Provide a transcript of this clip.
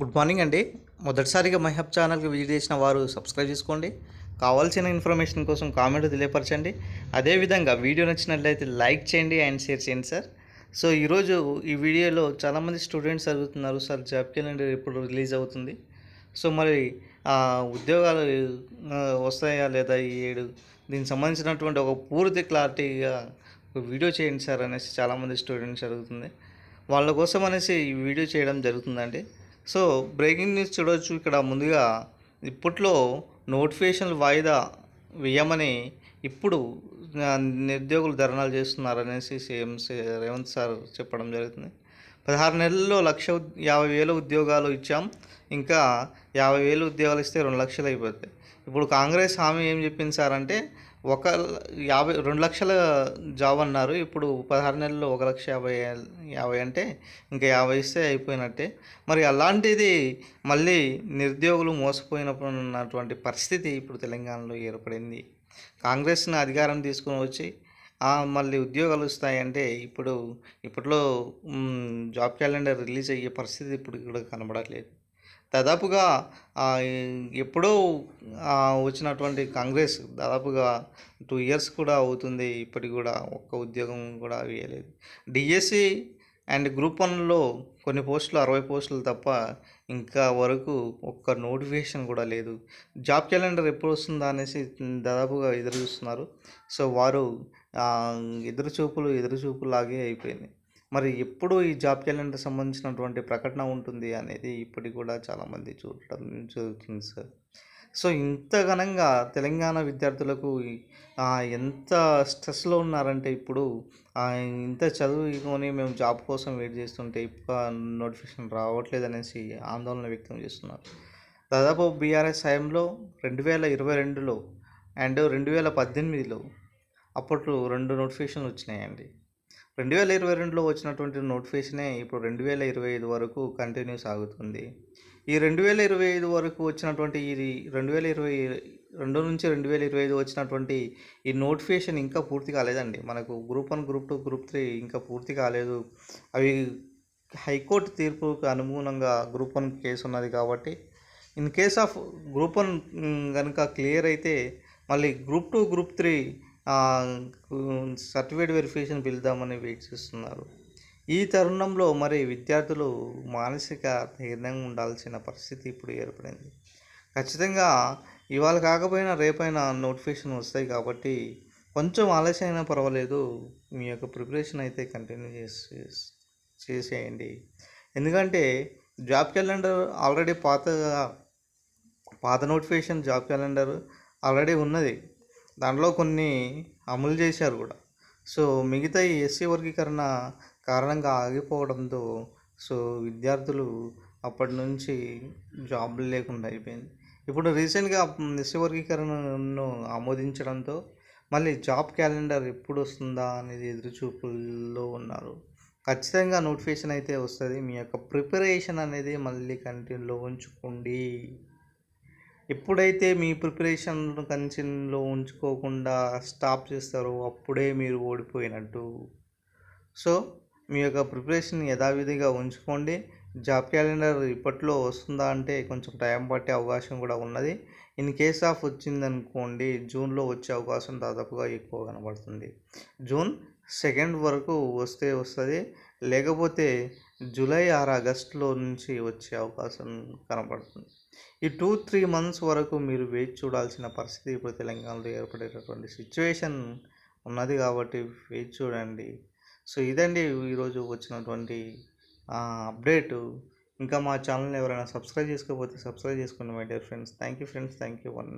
Good morning అండి. మొదటిసారిగా మహబ్ ఛానల్కి విజిట్ చేసిన వారు సబ్స్క్రైబ్ చేసుకోండి. కావాల్సిన ఇన్ఫర్మేషన్ కోసం కామెంట్ తెలియపరచండి. అదేవిధంగా వీడియో నచ్చినట్లయితే లైక్ చేయండి అండ్ షేర్ చేయండి సార్. సో ఈరోజు ఈ వీడియోలో చాలామంది స్టూడెంట్స్ అడుగుతున్నారు సార్ జాబ్ క్యాలెండర్ ఎప్పుడు రిలీజ్ అవుతుంది? సో మరి ఆ, ఉద్యోగాలు వస్తాయా లేదా ఈ ఏడు? దీనికి సంబంధించినటువంటి ఒక పూర్తి క్లారిటీగా ఒక వీడియో చేయండి సార్ అనేసి చాలామంది స్టూడెంట్స్ అడుగుతుంది. వాళ్ళ కోసం అనేసి ఈ వీడియో చేయడం జరుగుతుందండి. సో బ్రేకింగ్ న్యూస్ చూడవచ్చు ఇక్కడ ముందుగా ఇప్పట్లో నోటిఫికేషన్లు వాయిదా వేయమని ఇప్పుడు నిరుద్యోగులు ధర్నాలు చేస్తున్నారనేసి సీఎం రేవంత్ సార్ చెప్పడం జరుగుతుంది. పదహారు నెలల్లో లక్ష యాభై వేల ఉద్యోగాలు ఇచ్చాం. ఇంకా యాభై వేలు ఉద్యోగాలు ఇస్తే రెండు లక్షలు అయిపోతాయి. ఇప్పుడు కాంగ్రెస్ హామీ ఏం చెప్పింది సార్ అంటే ఒక యాభై రెండు లక్షల జాబ్ అన్నారు. ఇప్పుడు పదహారు నెలల్లో ఒక లక్ష యాభై యాభై అంటే ఇంకా యాభై ఇస్తే అయిపోయినట్టే. మరి అలాంటిది మళ్ళీ నిరుద్యోగులు మోసపోయినప్పుడు ఉన్నటువంటి పరిస్థితి ఇప్పుడు తెలంగాణలో ఏర్పడింది. కాంగ్రెస్ని అధికారం తీసుకొని వచ్చి మళ్ళీ ఉద్యోగాలు వస్తాయంటే ఇప్పుడు ఇప్పట్లో జాబ్ క్యాలెండర్ రిలీజ్ అయ్యే పరిస్థితి ఇప్పుడు కూడా కనబడట్లేదు. దాదాపుగా ఎప్పుడో వచ్చినటువంటి కాంగ్రెస్ దాదాపుగా టూ ఇయర్స్ కూడా అవుతుంది. ఇప్పటికి కూడా ఒక్క ఉద్యోగం కూడా వేయలేదు. డిఎస్సి అండ్ గ్రూప్ వన్లో కొన్ని పోస్టులు అరవై పోస్టులు తప్ప ఇంకా వరకు ఒక్క నోటిఫికేషన్ కూడా లేదు. జాబ్ క్యాలెండర్ ఎప్పుడు వస్తుందా అనేసి దాదాపుగా ఎదురు చూస్తున్నారు. సో వారు ఎదురు చూపులు ఎదురు చూపులాగే అయిపోయింది. మరి ఎప్పుడు ఈ జాబ్ క్యాలెండర్ సంబంధించినటువంటి ప్రకటన ఉంటుంది అనేది ఇప్పటికి కూడా చాలామంది చూడటం జరుగుతుంది సార్. సో ఇంత ఘనంగా తెలంగాణ విద్యార్థులకు ఎంత స్ట్రెస్లో ఉన్నారంటే ఇప్పుడు ఇంత చదువుకొని మేము జాబ్ కోసం వెయిట్ చేస్తుంటే ఇప్పుడు నోటిఫికేషన్ రావట్లేదు అనేసి ఆందోళన వ్యక్తం చేస్తున్నారు. దాదాపు బీఆర్ఎస్ హయాంలో రెండు వేల ఇరవై రెండులో అండ్ రెండు వేల పద్దెనిమిదిలో అప్పట్లో రెండు నోటిఫికేషన్లు వచ్చినాయండి. రెండు వేల ఇరవై రెండులో వచ్చినటువంటి నోటిఫికేషనే ఇప్పుడు రెండు వేల ఇరవై ఐదు వరకు కంటిన్యూ సాగుతుంది ఈ రెండు వేల ఇరవై ఐదు వరకు వచ్చినటువంటి ఇది రెండు వేల ఇరవై రెండు నుంచి రెండు వేల ఇరవై ఐదు వచ్చినటువంటి ఈ నోటిఫికేషన్ ఇంకా పూర్తి కాలేదండి. మనకు group one group two group three ఇంకా పూర్తి కాలేదు. అవి హైకోర్టు తీర్పుకు అనుగుణంగా గ్రూప్ వన్ కేసు ఉన్నది కాబట్టి in case of group one కనుక క్లియర్ అయితే మళ్ళీ group two group three certificate verification పిలుద్దామని wait చేస్తున్నారు. ఈ తరుణంలో మరి విద్యార్థులు మానసిక ధైర్యంగా ఉండాల్సిన పరిస్థితి ఇప్పుడు ఏర్పడింది. ఖచ్చితంగా ఇవాళ కాకపోయినా రేపైనా నోటిఫికేషన్ వస్తాయి కాబట్టి కొంచెం ఆలస్యం అయినా పర్వాలేదు. మీ యొక్క ప్రిపరేషన్ అయితే కంటిన్యూ చేసి చేసేయండి. ఎందుకంటే జాబ్ క్యాలెండర్ ఆల్రెడీ పాతగా పాత నోటిఫికేషన్ జాబ్ క్యాలెండర్ ఆల్రెడీ ఉన్నది. దాంట్లో కొన్ని అమలు చేశారు కూడా. సో మిగతా ఈ ఎస్సీ వర్గీకరణ కారణంగా ఆగిపోవడంతో సో విద్యార్థులు అప్పటి నుంచి జాబులు లేకుండా అయిపోయింది. ఇప్పుడు రీసెంట్గా ఎస్సీ ఆమోదించడంతో మళ్ళీ జాబ్ క్యాలెండర్ ఎప్పుడు వస్తుందా అనేది ఎదురుచూపుల్లో ఉన్నారు. ఖచ్చితంగా నోటిఫికేషన్ అయితే వస్తుంది. మీ యొక్క ప్రిపరేషన్ అనేది మళ్ళీ కంటిన్యూలో ఉంచుకోండి. ఎప్పుడైతే మీ ప్రిపరేషన్ కంటిన్యూలో ఉంచుకోకుండా స్టాప్ చేస్తారో అప్పుడే మీరు ఓడిపోయినట్టు. సో మీ యొక్క ప్రిపరేషన్ యథావిధిగా ఉంచుకోండి. జాబ్ క్యాలెండర్ ఇప్పట్లో వస్తుందా అంటే కొంచెం టైం పట్టే అవకాశం కూడా ఉన్నది. ఇన్ కేస్ ఆఫ్ వచ్చిందనుకోండి జూన్లో వచ్చే అవకాశం దాదాపుగా ఎక్కువ కనబడుతుంది. జూన్ సెకండ్ వరకు వస్తే వస్తుంది. లేకపోతే జూలై ఆర్ ఆగస్టులో నుంచి వచ్చే అవకాశం కనబడుతుంది. ఈ టూ త్రీ మంత్స్ వరకు మీరు వేచి చూడాల్సిన పరిస్థితి ఇప్పుడు తెలంగాణలో ఏర్పడేటటువంటి సిచ్యువేషన్ ఉన్నది కాబట్టి వేచి చూడండి. సో ఇదండి ఈరోజు వచ్చినటువంటి అప్డేటు. ఇంకా మా ఛానల్ని ఎవరైనా సబ్స్క్రైబ్ చేసుకోకపోతే సబ్స్క్రైబ్ చేసుకోండి my dear friends. Thank you friends thank you one